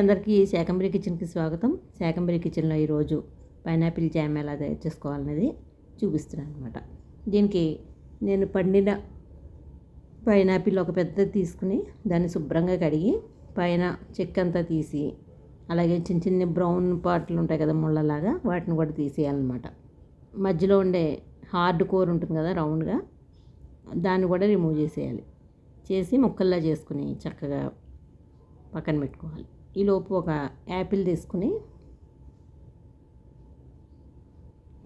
అందరికీ శాకంబరి కిచెన్కి స్వాగతం. శాకంబరి కిచెన్లో ఈరోజు పైనాపిల్ జామ్ ఎలా తయారు చేసుకోవాలనేది చూపిస్తున్నాను అనమాట దీనికి నేను పండిన పైనాపిల్ ఒక పెద్ద తీసుకుని దాన్ని శుభ్రంగా కడిగి పైన చెక్క అంతా తీసి అలాగే చిన్న చిన్న బ్రౌన్ పార్ట్లు ఉంటాయి కదా ముళ్ళలాగా వాటిని కూడా తీసేయాలన్నమాట. మధ్యలో ఉండే హార్డ్ కోర్ ఉంటుంది కదా రౌండ్గా దాన్ని కూడా రిమూవ్ చేసేయాలి. చేసి ముక్కల్లా చేసుకుని చక్కగా పక్కన పెట్టుకోవాలి. ఈలోపు ఒక యాపిల్ తీసుకుని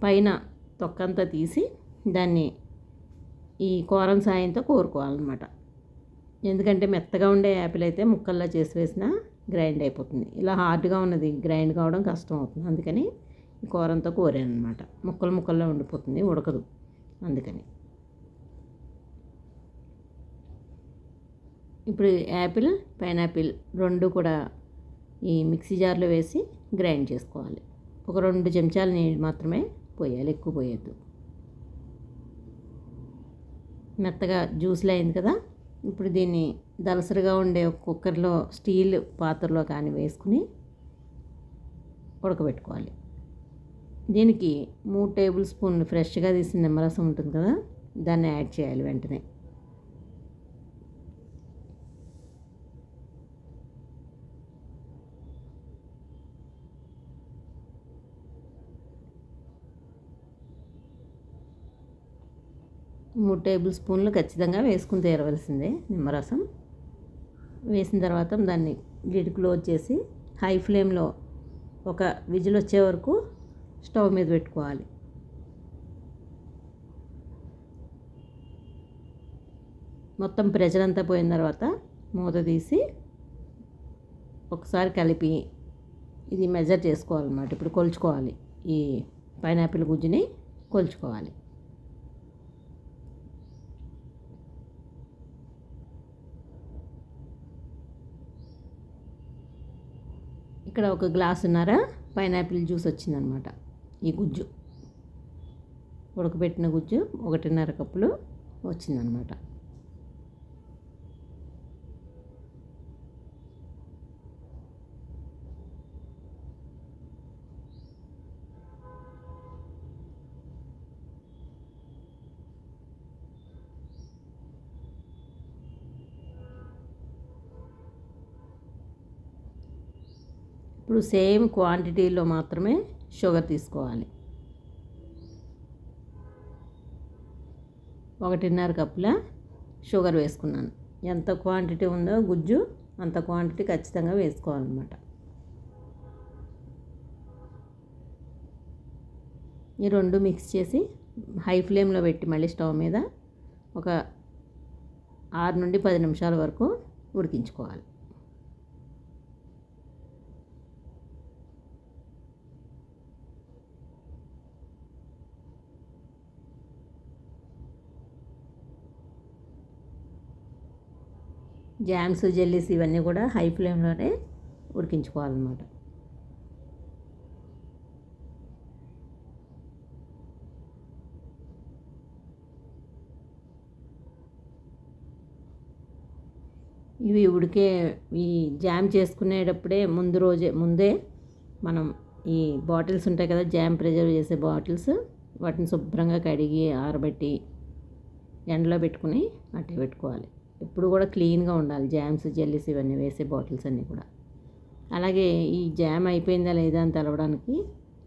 పైన తొక్కంతా తీసి దాన్ని ఈ కూరం సాయంతో కోరుకోవాలన్నమాట. ఎందుకంటే మెత్తగా ఉండే యాపిల్ అయితే ముక్కల్లా చేసి వేసినా గ్రైండ్ అయిపోతుంది. ఇలా హార్డ్గా ఉన్నది గ్రైండ్ కావడం కష్టం అవుతుంది. అందుకని ఈ కూరంతో కోరాను అనమాట ముక్కలు ముక్కల్లో ఉండిపోతుంది ఉడకదు. అందుకని. ఇప్పుడు యాపిల్ పైనాపిల్ రెండు కూడా ఈ మిక్సీ జార్లో వేసి గ్రైండ్ చేసుకోవాలి. ఒక రెండు చెంచాల నీళ్ళు మాత్రమే పోయాలి ఎక్కువ పోయొద్దు. మెత్తగా జ్యూస్లో అయింది కదా ఇప్పుడు దీన్ని దలసరిగా ఉండే కుక్కర్లో స్టీల్ పాత్రలో కానీ వేసుకుని ఉడకబెట్టుకోవాలి. దీనికి మూడు టేబుల్ స్పూన్లు ఫ్రెష్గా తీసిన నిమ్మరసం ఉంటుంది కదా దాన్ని యాడ్ చేయాలి వెంటనే. మూడు టేబుల్ స్పూన్లు ఖచ్చితంగా వేసుకుని తీరవలసిందే నిమ్మరసం. వేసిన తర్వాత దాన్ని లిడ్ క్లోజ్ చేసి హై ఫ్లేమ్లో ఒక విజిల్ వచ్చే వరకు స్టవ్ మీద పెట్టుకోవాలి. మొత్తం ప్రెషర్ అంతా పోయిన తర్వాత మూత తీసి ఒకసారి కలిపి ఇది మెజర్ చేసుకోవాలన్నమాట. ఇప్పుడు కొలుచుకోవాలి. ఈ పైనాపిల్ గుజ్జుని కొలుచుకోవాలి. ఇక్కడ ఒక గ్లాసున్నర పైనాపిల్ జ్యూస్ వచ్చిందనమాట. ఈ గుజ్జు. ఉడకబెట్టిన గుజ్జు ఒకటిన్నర కప్పులు వచ్చిందనమాట. ఇప్పుడు సేమ్ క్వాంటిటీలో మాత్రమే షుగర్ తీసుకోవాలి. ఒకటిన్నర కప్పుల షుగర్ వేసుకున్నాను. ఎంత క్వాంటిటీ ఉందో గుజ్జు అంత క్వాంటిటీ ఖచ్చితంగా వేసుకోవాలన్నమాట. ఈ రెండు మిక్స్ చేసి హై ఫ్లేమ్లో పెట్టి మళ్ళీ స్టవ్ మీద ఒక ఆరు నుండి పది నిమిషాల వరకు ఉడికించుకోవాలి. జామ్స్ జెల్లీస్ ఇవన్నీ కూడా హై ఫ్లేమ్లోనే ఉడికించుకోవాలన్నమాట. ఇవి ఉడికే ఈ జామ్ చేసుకునేటప్పుడే ముందు రోజే ముందే మనం ఈ బాటిల్స్ ఉంటాయి కదా జామ్ ప్రిజర్వ్ చేసే బాటిల్స్ వాటిని శుభ్రంగా కడిగి ఆరబెట్టి ఎండలో పెట్టుకుని అట్టే పెట్టుకోవాలి. ఎప్పుడు కూడా క్లీన్గా ఉండాలి. జామ్స్ జెల్లీస్ ఇవన్నీ వేసే బాటిల్స్ అన్నీ కూడా. అలాగే ఈ జామ్ అయిపోయిందా లేదా అని తెలవడానికి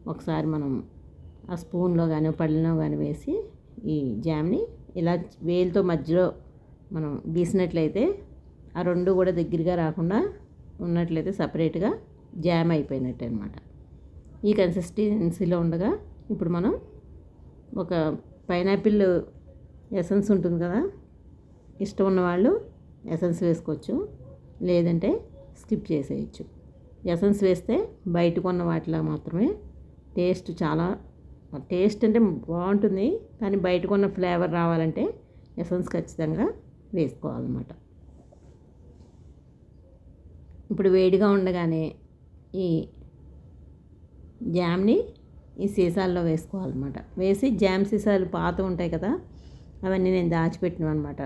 ఒకసారి మనం ఆ స్పూన్లో కానీ పళ్ళలో కానీ వేసి ఈ జామ్ని ఇలా వేలుతో మధ్యలో మనం గీసినట్లయితే ఆ రెండు కూడా దగ్గరగా రాకుండా ఉన్నట్లయితే సపరేట్గా జామ్ అయిపోయినట్టు అనమాట ఈ కన్సిస్టెన్సీలో ఉండగా ఇప్పుడు మనం ఒక పైనాపిల్ ఎసెన్స్ ఉంటుంది కదా ఇష్టం ఉన్నవాళ్ళు ఎసెన్స్ వేసుకోవచ్చు. లేదంటే స్కిప్ చేసేయచ్చు. ఎసెన్స్ వేస్తే బయటకున్న వాటిలో మాత్రమే టేస్ట్ చాలా టేస్ట్ అంటే బాగుంటుంది కానీ బయటకున్న ఫ్లేవర్ రావాలంటే ఎసెన్స్ ఖచ్చితంగా వేసుకోవాలన్నమాట. ఇప్పుడు వేడిగా ఉండగానే ఈ జామ్ని ఈ సీసాల్లో వేసుకోవాలన్నమాట. వేసి జామ్ సీసాలు పాత ఉంటాయి కదా అవన్నీ నేను దాచిపెట్టినాను అనమాట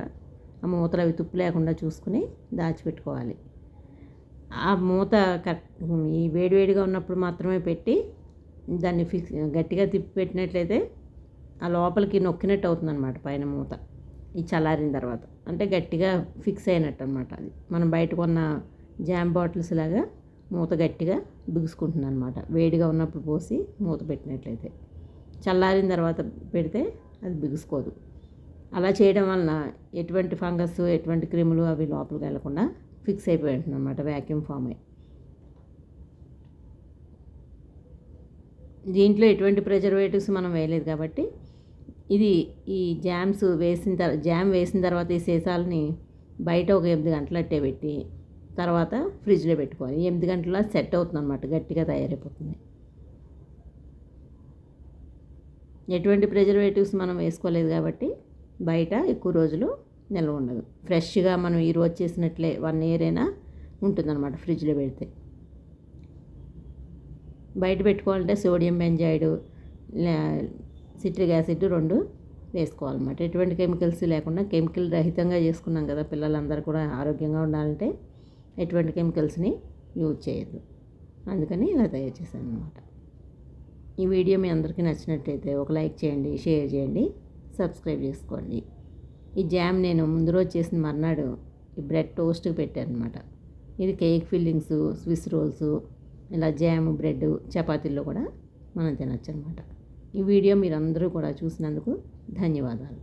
మూతలు అవి తుప్పు లేకుండా చూసుకుని దాచిపెట్టుకోవాలి. ఆ మూత ఈ వేడివేడిగా ఉన్నప్పుడు మాత్రమే పెట్టి దాన్ని ఫిక్స్ గట్టిగా తిప్పి పెట్టినట్లయితే ఆ లోపలికి నొక్కినట్టు అవుతుందన్నమాట పైన మూత. ఈ చల్లారిన తర్వాత. అంటే గట్టిగా ఫిక్స్ అయినట్టు అనమాట అది. మనం బయట కొన్న జామ్ బాటిల్స్ లాగా మూత గట్టిగా బిగుసుకుంటుంది అనమాట వేడిగా ఉన్నప్పుడు పోసి మూత పెట్టినట్లయితే. చల్లారిన తర్వాత పెడితే అది బిగుసుకోదు. అలా చేయడం వలన ఎటువంటి ఫంగస్ ఎటువంటి క్రిములు అవి లోపలికి వెళ్ళకుండా ఫిక్స్ అయిపోయి ఉంటుంది అనమాట వ్యాక్యూమ్ ఫామ్ అయ్యి దీంట్లో ఎటువంటి ప్రిజర్వేటివ్స్ మనం వేయలేదు కాబట్టి ఇది ఈ జామ్స్ వేసిన తర్వాత జామ్ వేసిన తర్వాత ఈ సీసాలని బయట ఒక ఎనిమిది గంటలు అట్టే పెట్టి తర్వాత ఫ్రిడ్జ్లో పెట్టుకోవాలి. ఎనిమిది గంటల సెట్ అవుతుంది అనమాట గట్టిగా తయారైపోతుంది. ఎటువంటి ప్రిజర్వేటివ్స్ మనం వేసుకోలేదు కాబట్టి బయట ఎక్కువ రోజులు నిల్వ ఉండదు. ఫ్రెష్గా మనం ఈరోజు చేసినట్లే వన్ ఇయర్ అయినా ఉంటుందన్నమాట ఫ్రిడ్జ్లో పెడితే. బయట పెట్టుకోవాలంటే సోడియం బెంజాయిడ్ సిట్రిక్ యాసిడ్ రెండు వేసుకోవాలన్నమాట. ఎటువంటి కెమికల్స్ లేకుండా కెమికల్ రహితంగా చేసుకున్నాం కదా పిల్లలందరూ కూడా ఆరోగ్యంగా ఉండాలంటే ఎటువంటి కెమికల్స్ని యూజ్ చేయొద్దు. అందుకని ఇలా తయారు చేశాను అనమాట ఈ వీడియో మీ అందరికీ నచ్చినట్టయితే ఒక లైక్ చేయండి షేర్ చేయండి. సబ్స్క్రైబ్ చేసుకోండి. ఈ జామ్ నేను ముందు రోజు చేసిన మర్నాడు ఈ బ్రెడ్ టోస్ట్ పెట్టాను అనమాట ఇది కేక్ ఫిల్లింగ్స్ స్విస్ రోల్స్ ఇలా జామ్ బ్రెడ్ చపాతీల్లో కూడా మనం తినచ్చు అనమాట ఈ వీడియో మీరందరూ కూడా చూసినందుకు ధన్యవాదాలు.